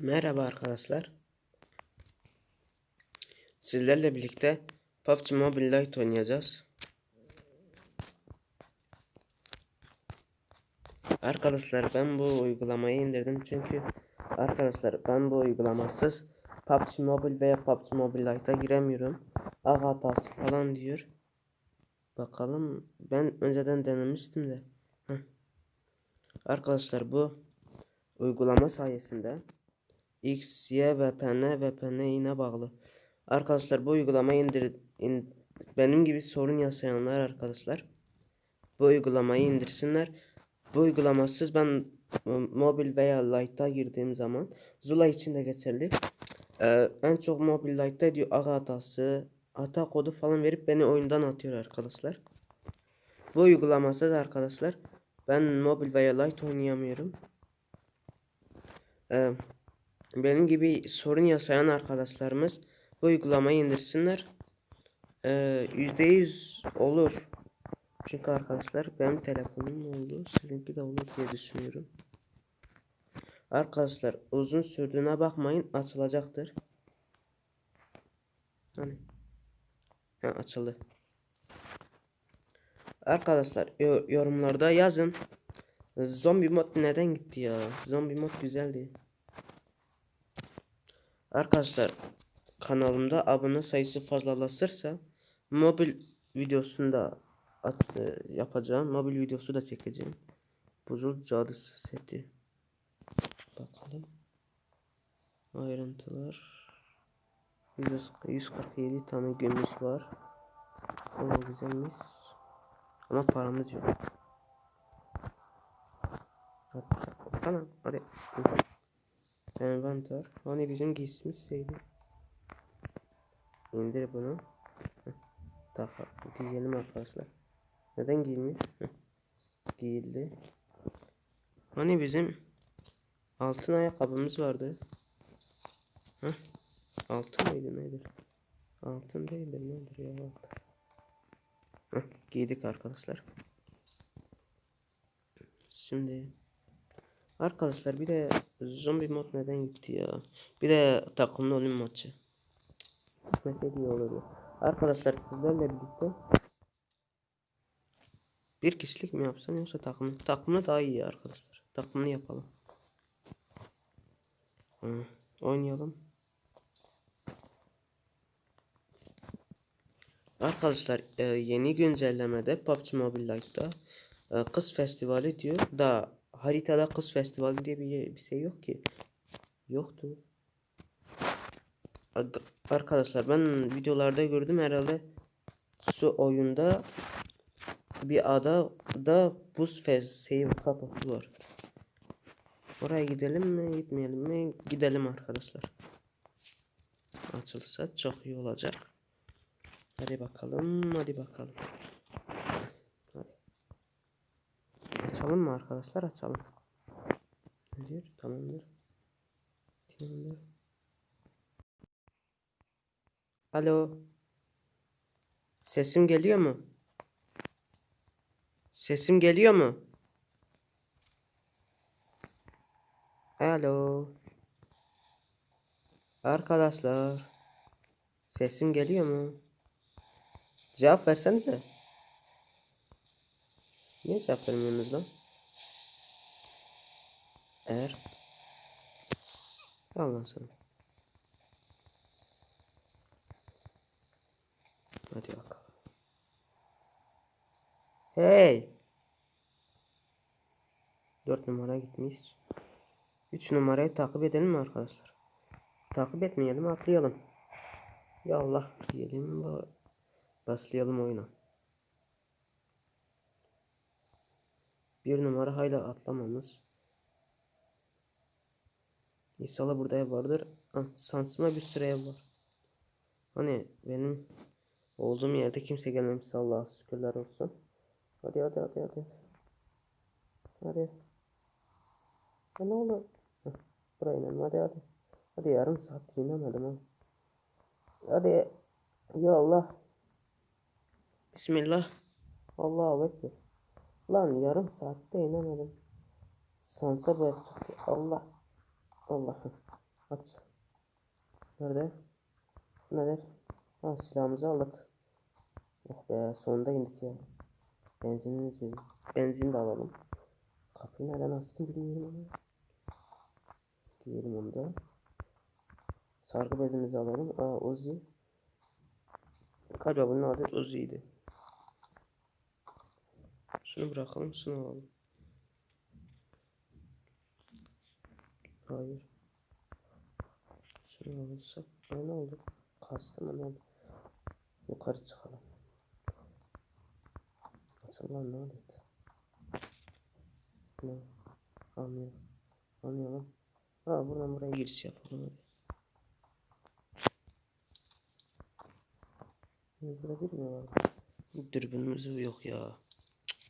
Merhaba arkadaşlar. Sizlerle birlikte PUBG Mobile Lite oynayacağız. Arkadaşlar ben bu uygulamayı indirdim çünkü arkadaşlar ben bu uygulamasız PUBG Mobile veya PUBG Mobile Lite'a giremiyorum. Ağ hatası falan diyor. Bakalım ben önceden denemiştim de. Heh. Arkadaşlar bu uygulama sayesinde X, Y, VPN, VPN yine bağlı. Arkadaşlar bu uygulamayı indir, in, benim gibi sorun yaşayanlar arkadaşlar bu uygulamayı indirsinler. Bu uygulamasız ben e, mobil veya light'a girdiğim zaman Zula için de geçerli. Ee, en çok mobil light'ta diyor ağ hatası, hata kodu falan verip beni oyundan atıyor arkadaşlar. Bu uygulamasız arkadaşlar ben mobil veya light oynayamıyorum. Ee, benim gibi sorun yaşayan arkadaşlarımız bu uygulamayı indirsinler. Ee, %100 olur. Çünkü arkadaşlar benim telefonum oldu. Sizinki de olur diye düşünüyorum. Arkadaşlar uzun sürdüğüne bakmayın açılacaktır. Hani ha, açıldı. Arkadaşlar yo- yorumlarda yazın. Zombi mod neden gitti ya? Zombi mod güzeldi. Arkadaşlar kanalımda abone sayısı fazlalaşırsa mobil videosunda at, e, yapacağım. Mobil videosu da çekeceğim. Buzul cadısı seti. Bakalım. Ayrıntılar. 100 147 tane gümüş var. O güzelmiş. Ama paramız yok. Baksana. Hadi. Envanter. Hani bizim giysimiz şeydi. İndir bunu. Daha giyelim arkadaşlar. Neden giyilmiş? Giyildi. Hani bizim altın ayakkabımız vardı. Heh. Altın mıydı nedir? Altın değildir nedir ya altın. Heh. Giydik arkadaşlar. Şimdi Arkadaşlar bir de zombi mod neden gitti ya? Bir de takımlı oyun maçı. Gitmese iyi olurdu. Arkadaşlar sizlerle birlikte bir kişilik mi yapsam yoksa takımlı? Takımlı daha iyi arkadaşlar. Takımlı yapalım. Hı, oynayalım. Arkadaşlar e, yeni güncellemede PUBG Mobile Lite'da e, kız festivali diyor da haritada kız festivali diye bir, bir şey yok ki. Yoktu. Arkadaşlar ben videolarda gördüm herhalde su oyunda bir ada da buz fes şey fotosu var. Oraya gidelim mi gitmeyelim mi? Gidelim arkadaşlar. Açılsa çok iyi olacak. Hadi bakalım hadi bakalım. Açalım mı arkadaşlar? Açalım. Nedir? Tamamdır. Tamamdır. Alo. Sesim geliyor mu? Sesim geliyor mu? Alo. Arkadaşlar. Sesim geliyor mu? Cevap versenize. Niye cevap vermiyorsunuz lan? Eğer Allah sana. Hadi bakalım. Hey! Dört numara gitmiş. Üç numarayı takip edelim mi arkadaşlar? Takip etmeyelim atlayalım. Ya Allah diyelim ba- başlayalım oyuna. Bir numara hala atlamamız. İnşallah burada ev vardır. Ah, sansıma bir sürü ev var. Hani benim olduğum yerde kimse gelmemiş Allah'a şükürler olsun. Hadi hadi hadi hadi. Hadi. Ya ne olur? Heh, buraya inelim hadi hadi. Hadi yarım saattir inemedim ha. Hadi. Ya Allah. Bismillah. Allahu Ekber. Lan yarım saatte inemedim. Sansa bu ev çıktı. Allah. Allah. Aç. Nerede? Nedir? Ha silahımızı aldık. Oh be sonunda indik ya. Benzinimiz biz. Benzin de alalım. Kapıyı nereden açtım bilmiyorum ama. Diyelim onu da. Sargı bezimizi alalım. Aa Uzi. Galiba bunun adı Uzi'ydi. Şunu bırakalım şunu alalım. Hayır. Alırsak. Aa, ne oldu? Kastı mı ne oldu? Yukarı çıkalım. Açıl lan ne oldu? Ne? Almıyorum. Almıyorum. Ha buradan buraya giriş yapalım hadi. Burada bir mi var? Dürbünümüz yok ya.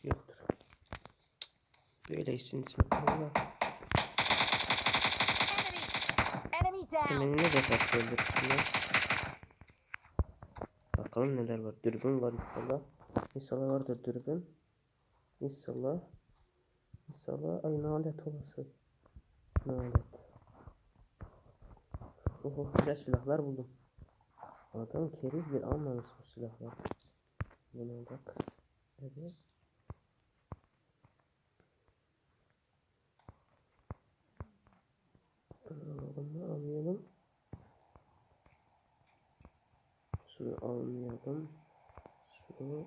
Yoktur. Böyle işin içine. Beni ne zasat öldürsünler. Bakalım neler var. Dürbün var inşallah. İnşallah vardır dürbün. İnşallah. İnşallah. Ay nalet olası. Nalet. Oho güzel silahlar buldum. Adam kerizdir almamış bu silahlar. Buna bak. Evet. Alalım? Almayalım. Şunu almayalım. Şunu.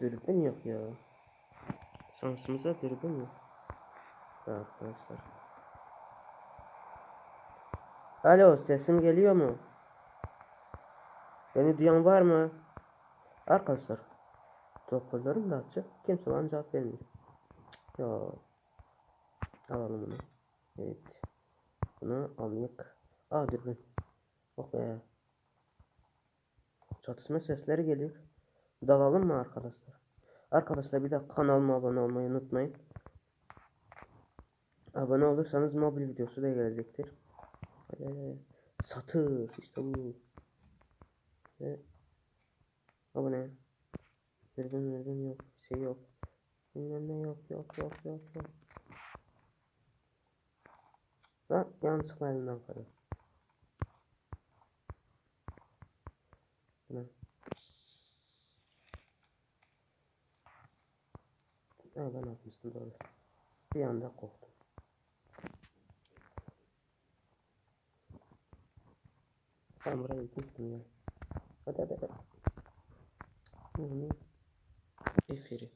Dürbün yok ya. Şansımıza dürbün yok. Arkadaşlar. Alo sesim geliyor mu? Beni duyan var mı? Arkadaşlar. Hoparlörüm de açık. Kimse bana cevap vermiyor. Ya. Alalım bunu. Evet. Bunu almayık. Aa dürbün. Oh be. Çatışma sesleri geliyor. Dalalım mı arkadaşlar? Arkadaşlar bir de kanalıma abone olmayı unutmayın. Abone olursanız mobil videosu da gelecektir. Hadi. Satır işte bu. Ve abone. Dürbün dürbün yok. Bir şey yok. Bilmem ne yok yok yok yok yok. Ha yanlışlıkla elimden. Ne? Ha ben atmıştım doğru. Bir anda korktum. Ben buraya gitmiştim ya. Hadi hadi hadi. Hı, Efiri.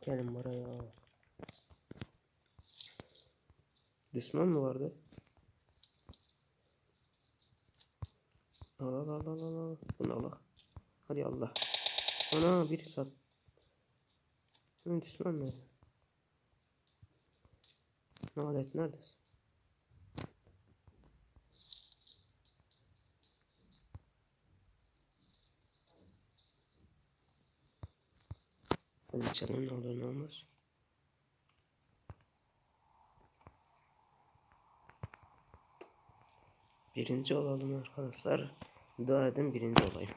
Gelin buraya. Düşman mı vardı? Al al al al al. Bunu al. al. Hadi Allah. Ana biri sat. Hı, düşman mı? Nalet neredesin? Hadi çalayım ne olur ne olmaz. Birinci olalım arkadaşlar. Dua edin birinci olayım.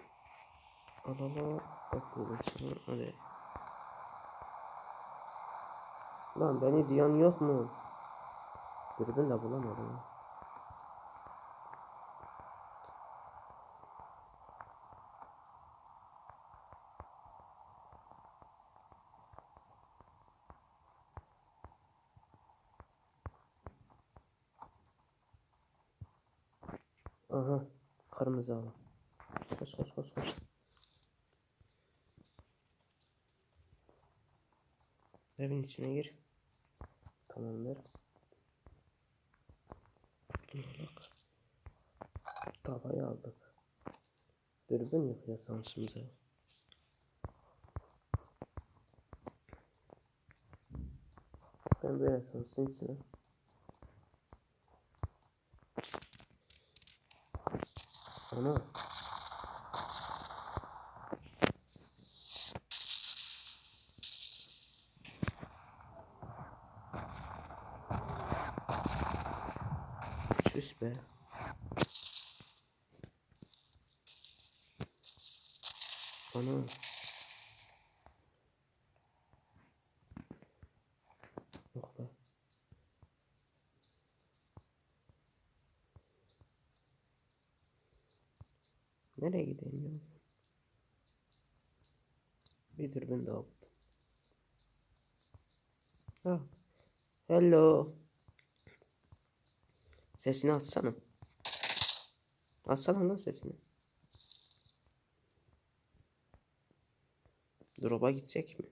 Aferin sana. Hadi. Lan beni duyan yok mu? Dürbün de bulamadım. Aha. Kırmızı alan. Koş koş koş koş. Evin içine gir. Tamamdır. Bak. Tavayı aldık. Dürbün yok ya şansımıza. Ben böyle şansın içine. Ana. Çüs be. Ana. Yok be. Nereye gideyim ya? Bir dürbün daha buldum. Ha. Hello. Sesini açsana. Açsana lan sesini. Drop'a gidecek mi?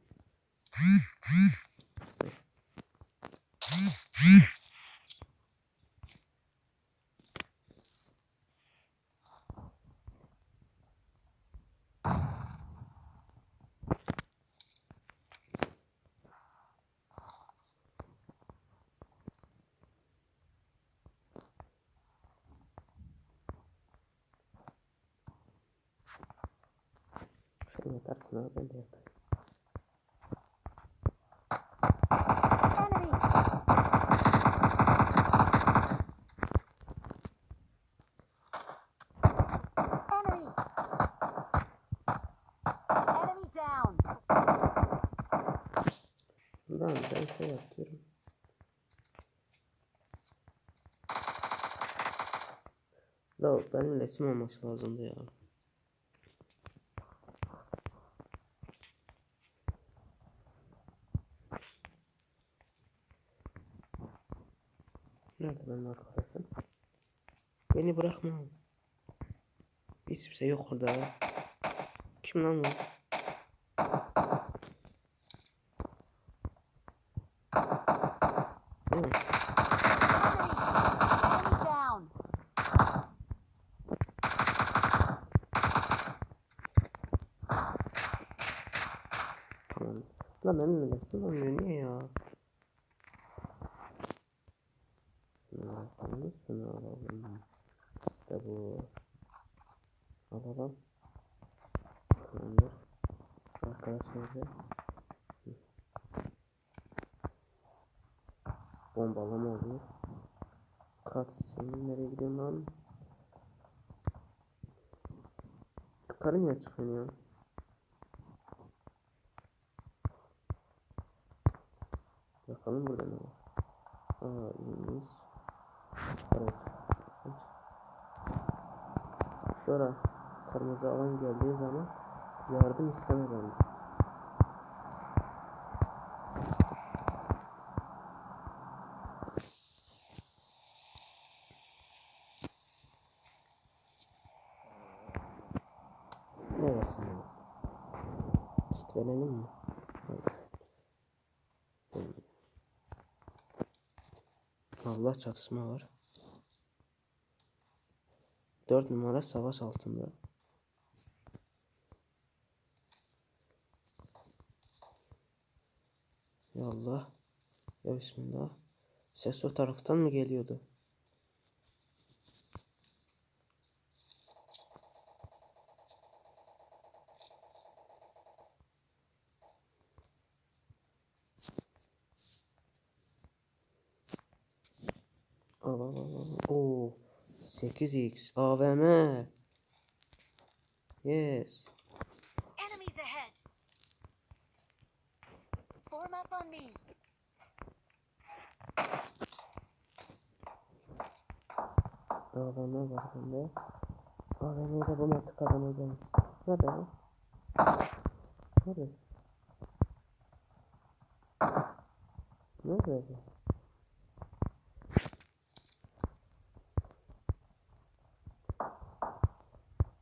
Sen yatarsın abi ben de. Lan ben şey yapıyorum. La benim resim olması lazımdı ya. Nerede benim arkadaşım? Beni bırakma. Hiç kimse yok orada. Kim lan bu? Lan benim resim olmuyor niye ya? Şunu alalım, şunu alalım. İşte bu. Alalım. Tamamdır. Arkadaşlar Bombalama oluyor. Kat senin nereye gidiyorsun lan? Yukarı niye çıkıyorsun ya? Bakalım burada ne var. Aa iyiymiş. Çık. Sen çık. Sonra kırmızı alan geldiği zaman yardım isteme benden. Ne versin bana? Kit verelim mi? Allah çatışma var. 4 numara savaş altında. Ya Allah. Ya Bismillah. Ses o taraftan mı geliyordu? Al al al al. Oo. 8x AVM. Yes. Enemies ahead. Form up on me. AVM var bende. AVM'de bu maçı kazanacağım. Nerede lan? Nerede? Nerede?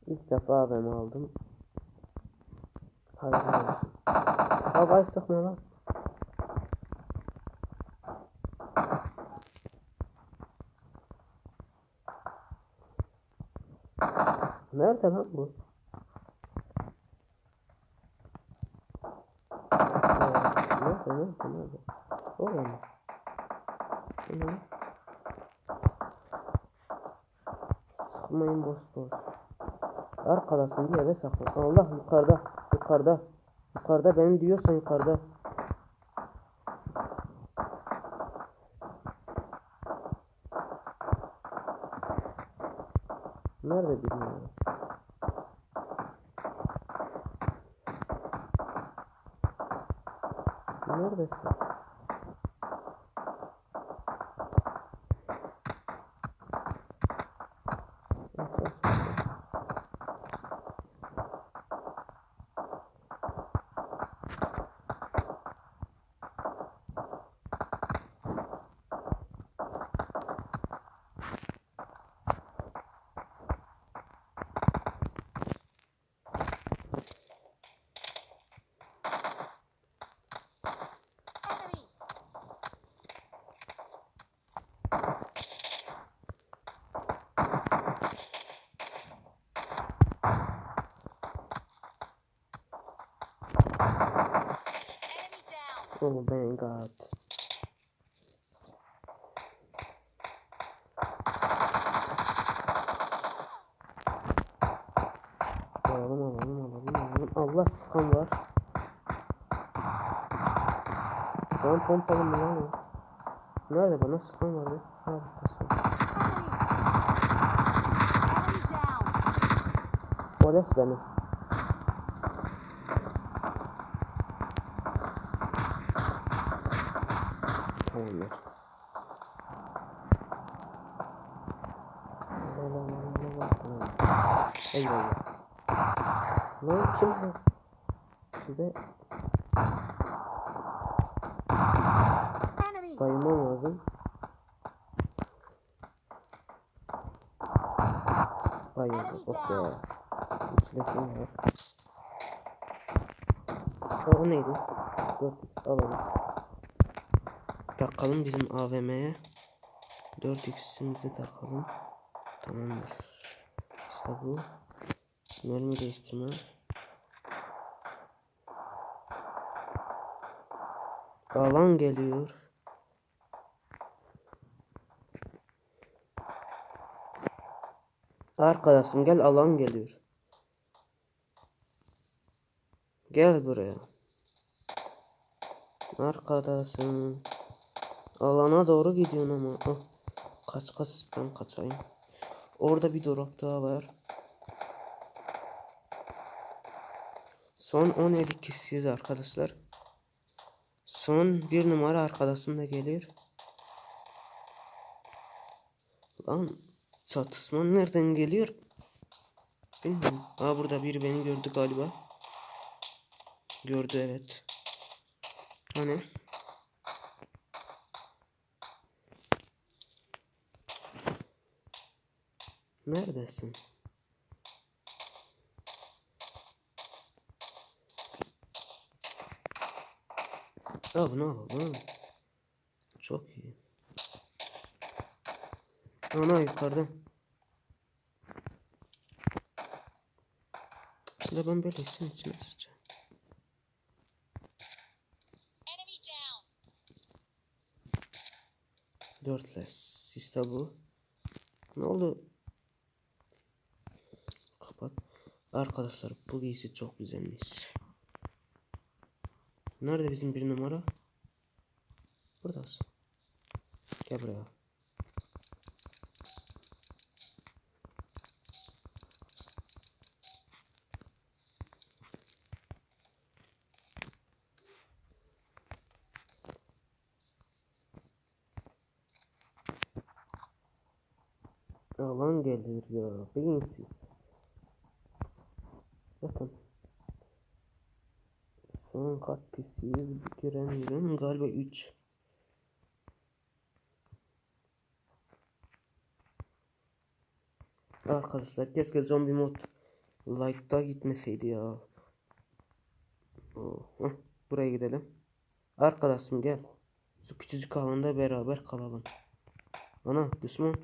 İlk defa AVM aldım. Hayırlı olsun. Havayı sıkma lan. Nerede lan bu? Nerede nerede nerede? Orada mı? Sıkmayın boş boş. Arkadasın bir yere saklan. Allah yukarıda yukarıda. Yukarıda beni diyorsan yukarıda. Oh my god. Alalım alalım alalım alalım. Allah sıkan var. Lan pompalı mı lan? Nerede bana sıkan? Harikasın. Enemy! Enemy down! Polis benim. Tamamdır. Eyvallah. Lan kim bu? Enemy! baymam lazım. Bayıldı. Oh be. İçinde kim var? O neydi? 4x alalım. Takalım bizim AVM'ye. 4x'imizi takalım. Tamamdır. İşte bu. Mermi değiştirme. Alan geliyor. Arkadaşım gel alan geliyor. Gel buraya. Arkadaşım. Alana doğru gidiyorsun ama. Ah, kaç kaç ben kaçayım. Orada bir drop daha var. Son 17 kişiyiz arkadaşlar. Son bir numara arkadaşım da gelir. Lan çatışma nereden geliyor? Bilmiyorum. Aa burada biri beni gördü galiba. Gördü evet. Hani? Neredesin? Ya bunu alalım. Çok iyi. Ana yukarıda. Ya ben böyle isim içine sıçacağım. Dörtles. İşte bu. Ne oldu? Arkadaşlar bu giysi çok güzelmiş. Nerede bizim bir numara? Buradasın. Gel buraya. Alan geliyor ya. Beyinsiz. Bakın. Son kaç kişiyiz göremiyorum. Galiba 3. Arkadaşlar keşke zombi mod like'da gitmeseydi ya. Oh, buraya gidelim. Arkadaşım gel. Şu küçücük alanda beraber kalalım. Ana düşman.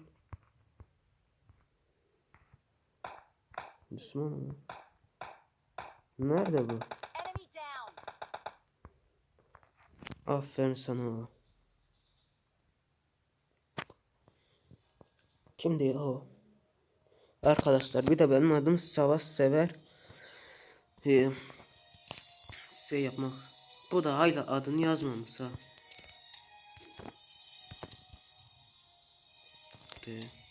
Düşman mı? Nerede bu? Aferin sana. Kimdi o? Arkadaşlar bir de benim adım Savaş Sever. Ee, şey yapmak. Bu da hala adını yazmamış ha. De.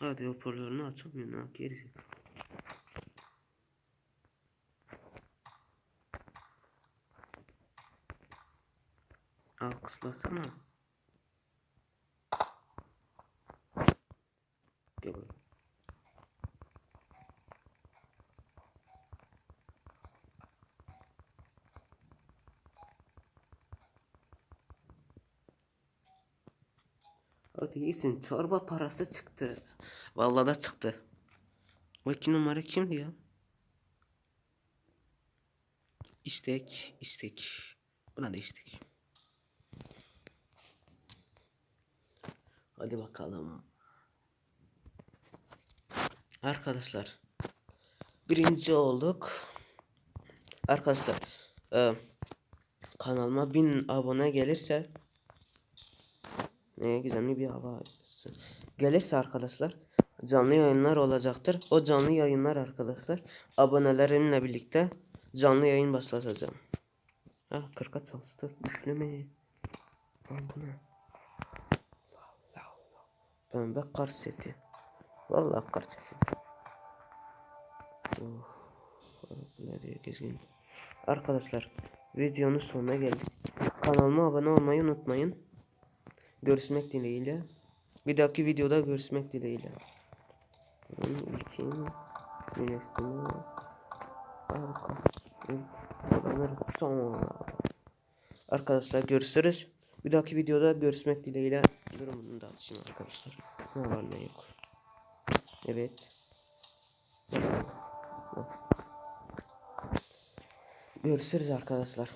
Hadi hoparlörünü açamıyorum ha gerizekalı. Alkışlasana. Gel buraya. Hadi iyisin çorba parası çıktı. Vallahi da çıktı. O iki numara kimdi ya? İstek, istek. Buna da istek. Hadi bakalım. Arkadaşlar. birinci olduk. Arkadaşlar e, kanalıma 1000 abone gelirse ne gizemli bir hava gelirse arkadaşlar canlı yayınlar olacaktır. O canlı yayınlar arkadaşlar abonelerimle birlikte canlı yayın başlatacağım. Ha 40'a çalıştı. Üfleme. Lan bu ne? Pembe kar seti. Vallahi kar setidir. Oh? Arkadaşlar videonun sonuna geldik. Kanalıma abone olmayı unutmayın. Görüşmek dileğiyle. Bir dahaki videoda görüşmek dileğiyle. Bunun için güneştimi arka kullanır sonra. Arkadaşlar görüşürüz. Bir dahaki videoda görüşmek dileğiyle. Durumunu da açayım arkadaşlar. Ne var ne yok. Evet. Görüşürüz arkadaşlar.